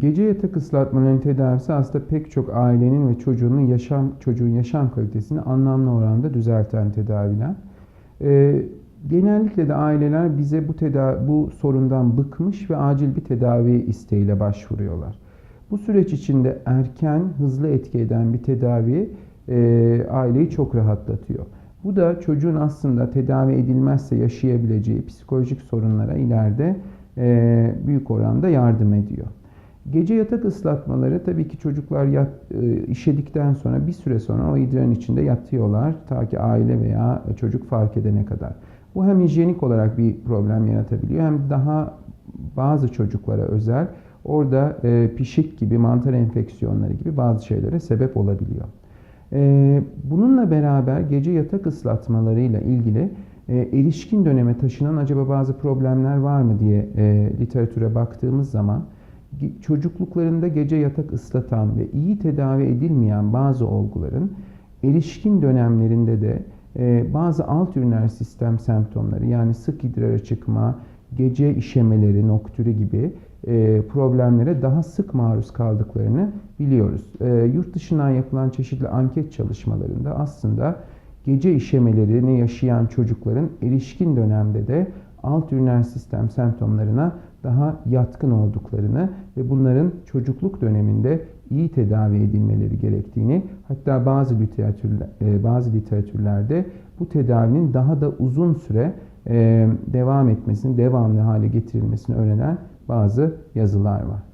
Gece yatak ıslatmaların tedavisi aslında pek çok ailenin ve çocuğunun yaşam çocuğun yaşam kalitesini anlamlı oranda düzelten tedaviler. Ee, genellikle de aileler bize bu tedavi, bu sorundan bıkmış ve acil bir tedavi isteğiyle başvuruyorlar. Bu süreç içinde erken, hızlı etki eden bir tedavi e, aileyi çok rahatlatıyor. Bu da çocuğun aslında tedavi edilmezse yaşayabileceği psikolojik sorunlara ileride e, büyük oranda yardım ediyor. Gece yatak ıslatmaları tabii ki çocuklar yat, e, işedikten sonra bir süre sonra o idrarın içinde yatıyorlar ta ki aile veya çocuk fark edene kadar. Bu hem hijyenik olarak bir problem yaratabiliyor hem daha bazı çocuklara özel orada e, pişik gibi mantar enfeksiyonları gibi bazı şeylere sebep olabiliyor. E, bununla beraber gece yatak ıslatmalarıyla ilgili e, erişkin döneme taşınan acaba bazı problemler var mı diye e, literatüre baktığımız zaman çocukluklarında gece yatak ıslatan ve iyi tedavi edilmeyen bazı olguların erişkin dönemlerinde de e, bazı alt üriner sistem semptomları yani sık idrara çıkma, gece işemeleri, noktürü gibi e, problemlere daha sık maruz kaldıklarını biliyoruz. E, yurt dışından yapılan çeşitli anket çalışmalarında aslında gece işemelerini yaşayan çocukların erişkin dönemde de alt üriner sistem semptomlarına daha yatkın olduklarını ve bunların çocukluk döneminde iyi tedavi edilmeleri gerektiğini hatta bazı literatürler, bazı literatürlerde bu tedavinin daha da uzun süre devam etmesini, devamlı hale getirilmesini öğrenen bazı yazılar var.